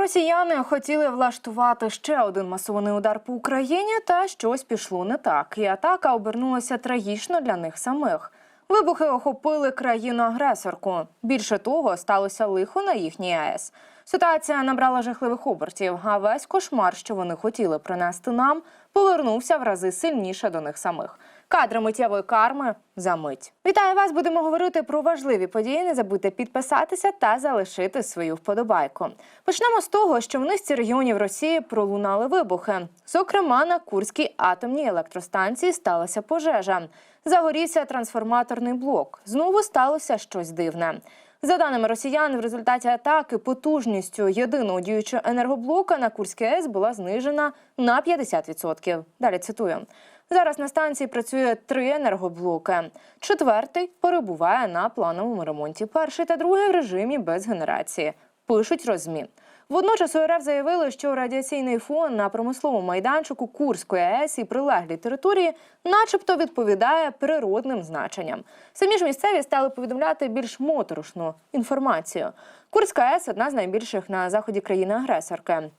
Росіяни хотіли влаштувати ще один масований удар по Україні, та щось пішло не так. І атака обернулася трагічно для них самих. Вибухи охопили країну-агресорку. Більше того, сталося лихо на їхній АЕС. Ситуація набрала жахливих обертів, а весь кошмар, що вони хотіли принести нам, повернувся в рази сильніше до них самих. Кадри миттєвої карми за мить. Вітаю вас! Будемо говорити про важливі події. Не забудьте підписатися та залишити свою вподобайку. Почнемо з того, що в низці регіонів Росії пролунали вибухи. Зокрема, на Курській атомній електростанції сталася пожежа. Загорівся трансформаторний блок. Знову сталося щось дивне. За даними росіян, в результаті атаки потужністю єдиного діючого енергоблока на Курській АЕС була знижена на 50%. Далі цитую. Зараз на станції працює три енергоблоки. Четвертий перебуває на плановому ремонті. Перший та другий в режимі без генерації. Пишуть розмі. Водночас у РФ заявили, що радіаційний фон на промисловому майданчику Курської АЕС і прилеглій території, начебто, відповідає природним значенням. Самі ж місцеві стали повідомляти більш моторошну інформацію. Курська АЕС одна з найбільших на заході країни-агресорки.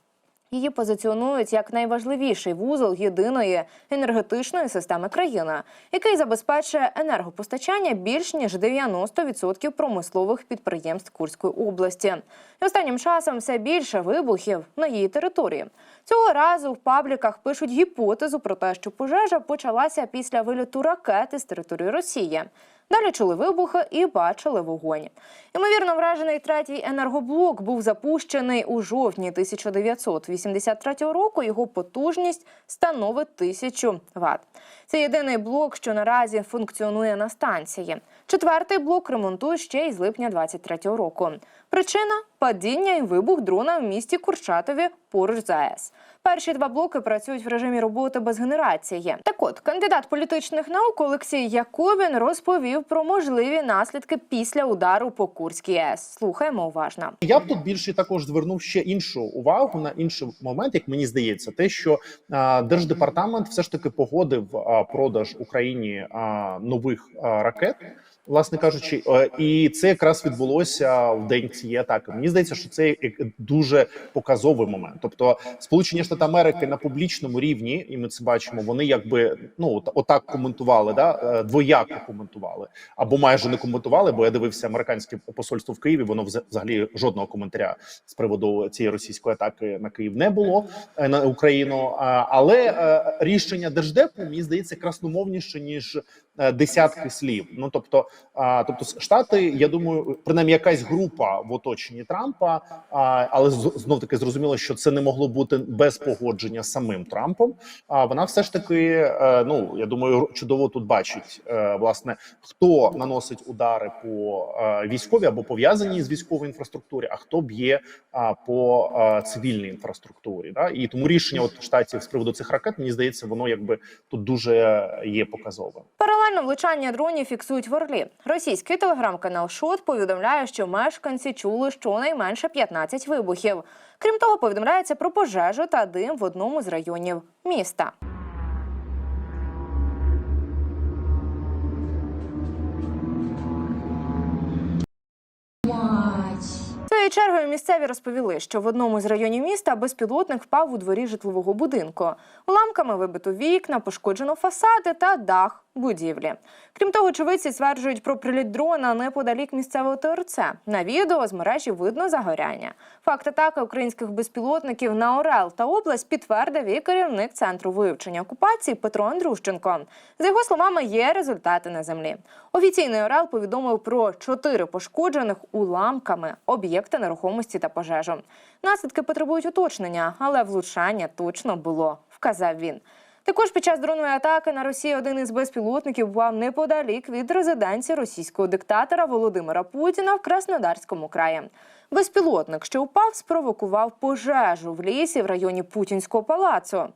Її позиціонують як найважливіший вузол єдиної енергетичної системи країни, який забезпечує енергопостачання більш ніж 90% промислових підприємств Курської області. І останнім часом все більше вибухів на її території. Цього разу в пабліках пишуть гіпотезу про те, що пожежа почалася після вильоту ракети з території Росії. Далі чули вибухи і бачили вогонь. Ймовірно, вражений третій енергоблок був запущений у жовтні 1983 року. Його потужність становить 1000 Вт. Це єдиний блок, що наразі функціонує на станції. Четвертий блок ремонтують ще й з липня 23 року. Причина падіння і вибух дрона в місті Курчатові поруч з АЕС. Перші два блоки працюють в режимі роботи без генерації. Так от, кандидат політичних наук Олексій Якубін розповів про можливі наслідки після удару по Курській АЕС. Слухаємо уважно. Я б тут більше також звернув ще іншу увагу на інший момент, як мені здається, те, що а, держдепартамент все ж таки погодив а, продаж Україні а, нових а, ракет. Власне кажучи, е, і це якраз відбулося в день цієї атаки. Мені здається, що це дуже показовий момент. Тобто, Сполучені Штати Америки на публічному рівні, і ми це бачимо. Вони якби ну от- отак коментували, да е, двояко коментували або майже не коментували. Бо я дивився американське посольство в Києві. Воно взагалі жодного коментаря з приводу цієї російської атаки на Київ не було е, на Україну. Але рішення держдепу мені здається красномовніше ніж десятки слів. Ну тобто, а, тобто штати, я думаю, принаймні якась група в оточенні Трампа, а, але знов таки зрозуміло, що це не могло бути без погодження самим Трампом. А вона все ж таки, е, ну я думаю, чудово тут бачить е, власне хто наносить удари по е, військовій або пов'язані з військовою інфраструктурі, а хто б'є по цивільній інфраструктурі. Да? І тому рішення от штатів з приводу цих ракет, мені здається, воно якби тут дуже є показовим. Паралельно влучання дронів фіксують в Орлі. Російський телеграм-канал Шот повідомляє, що мешканці чули щонайменше 15 вибухів. Крім того, повідомляється про пожежу та дим в одному з районів міста. Своєю чергою місцеві розповіли, що в одному з районів міста безпілотник впав у дворі житлового будинку. Уламками вибито вікна, пошкоджено фасади та дах будівлі. Крім того, очевидці стверджують про приліт дрона неподалік місцевого ТРЦ. На відео з мережі видно загоряння. Факт атаки українських безпілотників на Орел та область підтвердив і керівник центру вивчення окупації Петро Андрющенко. За його словами, є результати на землі. Офіційний Орел повідомив про чотири пошкоджених уламками об'єкти нерухомості та пожежу. Наслідки потребують уточнення, але влучання точно було, вказав він. Також під час дронової атаки на Росію один із безпілотників був неподалік від резиденції російського диктатора Володимира Путіна в Краснодарському краї. Безпілотник, що впав, спровокував пожежу в лісі в районі Путінського палацу.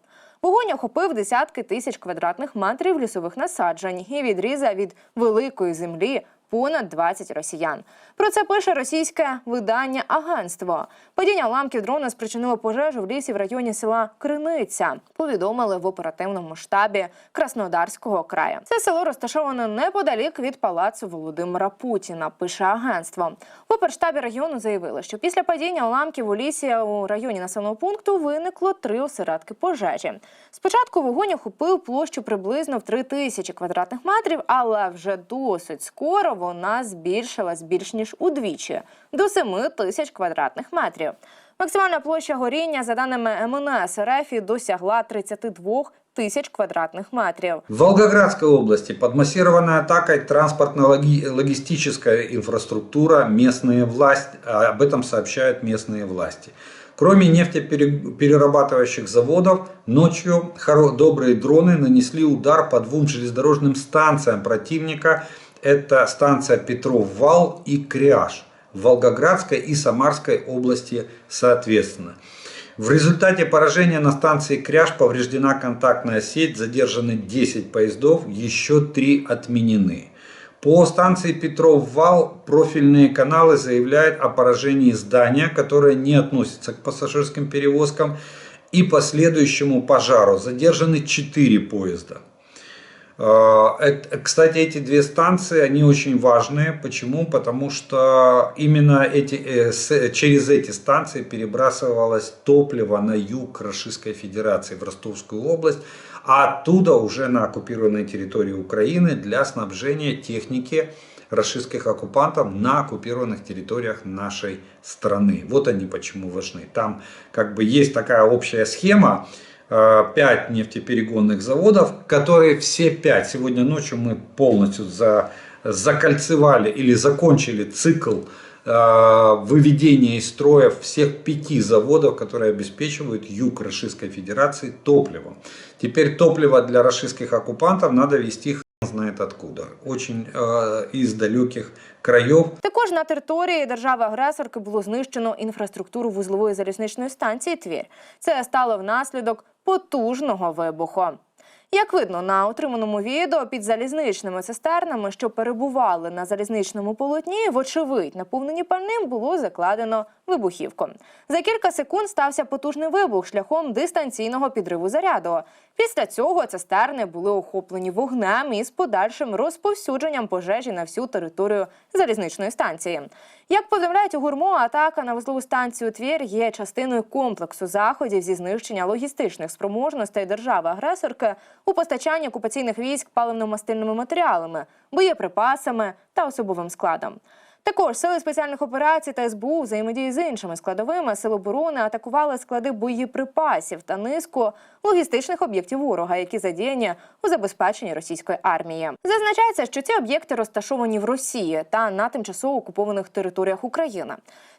Вогонь охопив десятки тисяч квадратних метрів лісових насаджень і відрізав від великої землі понад 20 росіян. Про це пише російське видання Агентство. Падіння уламків дрона спричинило пожежу в лісі в районі села Криниця. Повідомили в оперативному штабі Краснодарського краю. Це село розташоване неподалік від палацу Володимира Путіна. Пише агентство. В оперштабі регіону заявили, що після падіння уламків у лісі у районі населеного пункту виникло три осередки пожежі. Спочатку вогонь охопив площу приблизно в 3 тисячі квадратних метрів, але вже досить скоро вона збільшилась більш ніж удвічі до 7 тисяч квадратних метрів. Максимальна площа горіння, за даними МНС РФ, досягла 32 тисяч квадратних метрів. В Волгоградской области под массированной атакой транспортно-логистическая инфраструктура, местные власти, а об этом сообщают местные власти. Кроме нефтеперерабатывающих заводов, ночью хоро- добрые дроны нанесли удар по двум железнодорожным станциям противника. Это станция Петров-Вал и Кряж в Волгоградской и Самарской области соответственно. В результате поражения на станции Кряж повреждена контактная сеть, задержаны 10 поездов, еще 3 отменены. По станции Петров-Вал профильные каналы заявляют о поражении здания, которое не относится к пассажирским перевозкам, и последующему пожару. Задержаны 4 поезда. Э, Кстати, эти две станции, они очень важные. Почему? Потому что именно эти, э, через эти станции перебрасывалось топливо на юг Российской Федерации, в Ростовскую область, а оттуда уже на оккупированной территории Украины для снабжения техники российских оккупантов на оккупированных территориях нашей страны. Вот они почему важны. Там как бы есть такая общая схема, э, пять нефтеперегонных заводов, которые все пять, сегодня ночью мы полностью за, закольцевали или закончили цикл э, выведения из строя всех пяти заводов, которые обеспечивают юг Российской Федерации топливом. Теперь топливо для российских оккупантов надо везти хрен знает откуда. Очень э, из далеких краев, Також на території держави-агресорки було знищено інфраструктуру вузлової залізничної станції Твір. Це стало внаслідок потужного вибуху. Як видно на отриманому відео під залізничними цистернами, що перебували на залізничному полотні, вочевидь, наповнені пальним було закладено вибухівку. За кілька секунд стався потужний вибух шляхом дистанційного підриву заряду. Після цього цистерни були охоплені вогнем із подальшим розповсюдженням пожежі на всю територію залізничної станції. Як повідомляють у гурмо, атака на вузлову станцію Твір є частиною комплексу заходів зі знищення логістичних спроможностей держави-агресорки у постачанні окупаційних військ паливно-мастильними матеріалами, боєприпасами та особовим складом. Також сили спеціальних операцій та СБУ взаємодії з іншими складовими сил оборони атакували склади боєприпасів та низку логістичних об'єктів ворога, які задіяні у забезпеченні російської армії. Зазначається, що ці об'єкти розташовані в Росії та на тимчасово окупованих територіях України.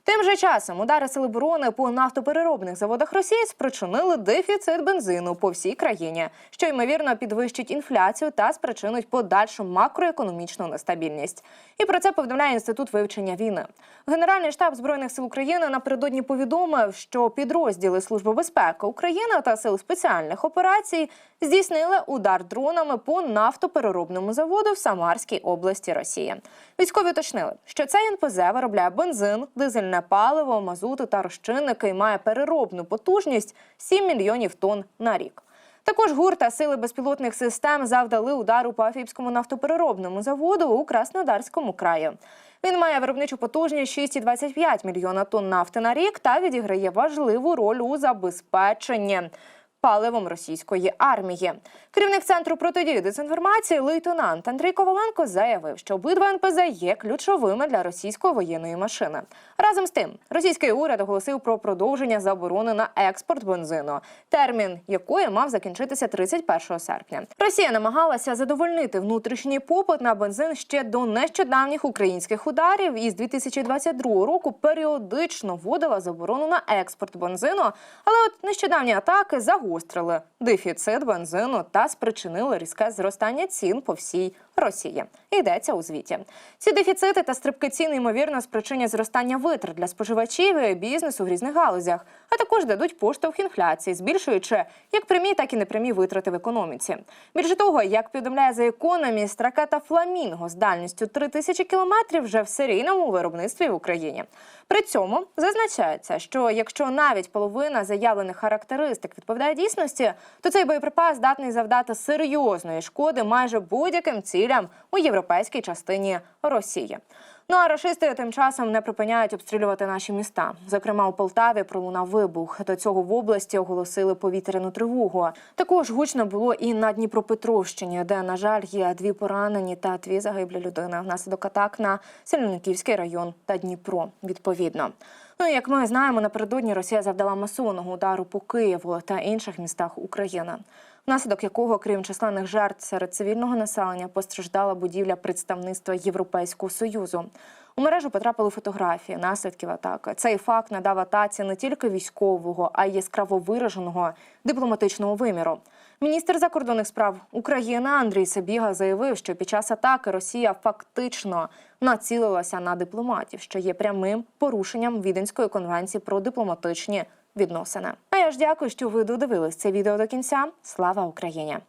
Тим же часом удари сил оборони по нафтопереробних заводах Росії спричинили дефіцит бензину по всій країні, що ймовірно підвищить інфляцію та спричинить подальшу макроекономічну нестабільність. І про це повідомляє інститут вивчення війни. Генеральний штаб збройних сил України напередодні повідомив, що підрозділи Служби безпеки України та сил спеціальних операцій здійснили удар дронами по нафтопереробному заводу в Самарській області Росії. Військові уточнили, що цей НПЗ виробляє бензин, дизельне паливо, мазути та розчинники і має переробну потужність 7 мільйонів тонн на рік. Також ГУР та сили безпілотних систем завдали удару по Афіпському нафтопереробному заводу у Краснодарському краї. Він має виробничу потужність 6,25 мільйона тонн нафти на рік та відіграє важливу роль у забезпеченні паливом російської армії. Керівник центру протидії дезінформації лейтенант Андрій Коваленко заявив, що обидва НПЗ є ключовими для російської воєнної машини. Разом з тим, російський уряд оголосив про продовження заборони на експорт бензину, термін якої мав закінчитися 31 серпня. Росія намагалася задовольнити внутрішній попит на бензин ще до нещодавніх українських ударів і з 2022 року періодично вводила заборону на експорт бензину. Але от нещодавні атаки загострили загострили дефіцит бензину та спричинили різке зростання цін по всій Росії. Йдеться у звіті. Ці дефіцити та стрибки цін ймовірно спричинять зростання витрат для споживачів і бізнесу в різних галузях, а також дадуть поштовх інфляції, збільшуючи як прямі, так і непрямі витрати в економіці. Більше того, як повідомляє за економіст, ракета Фламінго з дальністю 3000 кілометрів вже в серійному виробництві в Україні. При цьому зазначається, що якщо навіть половина заявлених характеристик відповідає дійсності, то цей боєприпас здатний завдати серйозної шкоди майже будь-яким цілям у європейській частині Росії. Ну а рашисти тим часом не припиняють обстрілювати наші міста. Зокрема, у Полтаві пролунав вибух. До цього в області оголосили повітряну тривогу. Також гучно було і на Дніпропетровщині, де, на жаль, є дві поранені та дві загиблі людини внаслідок атак на Сільниківський район та Дніпро. Відповідно. Ну як ми знаємо, напередодні Росія завдала масованого удару по Києву та інших містах України, внаслідок якого, крім численних жертв серед цивільного населення, постраждала будівля представництва Європейського союзу. У мережу потрапили фотографії наслідків атаки. Цей факт надав атаці не тільки військового, а й яскраво вираженого дипломатичного виміру. Міністр закордонних справ України Андрій Сабіга заявив, що під час атаки Росія фактично націлилася на дипломатів, що є прямим порушенням Віденської конвенції про дипломатичні відносини. А я ж дякую, що ви додивились це відео до кінця. Слава Україні!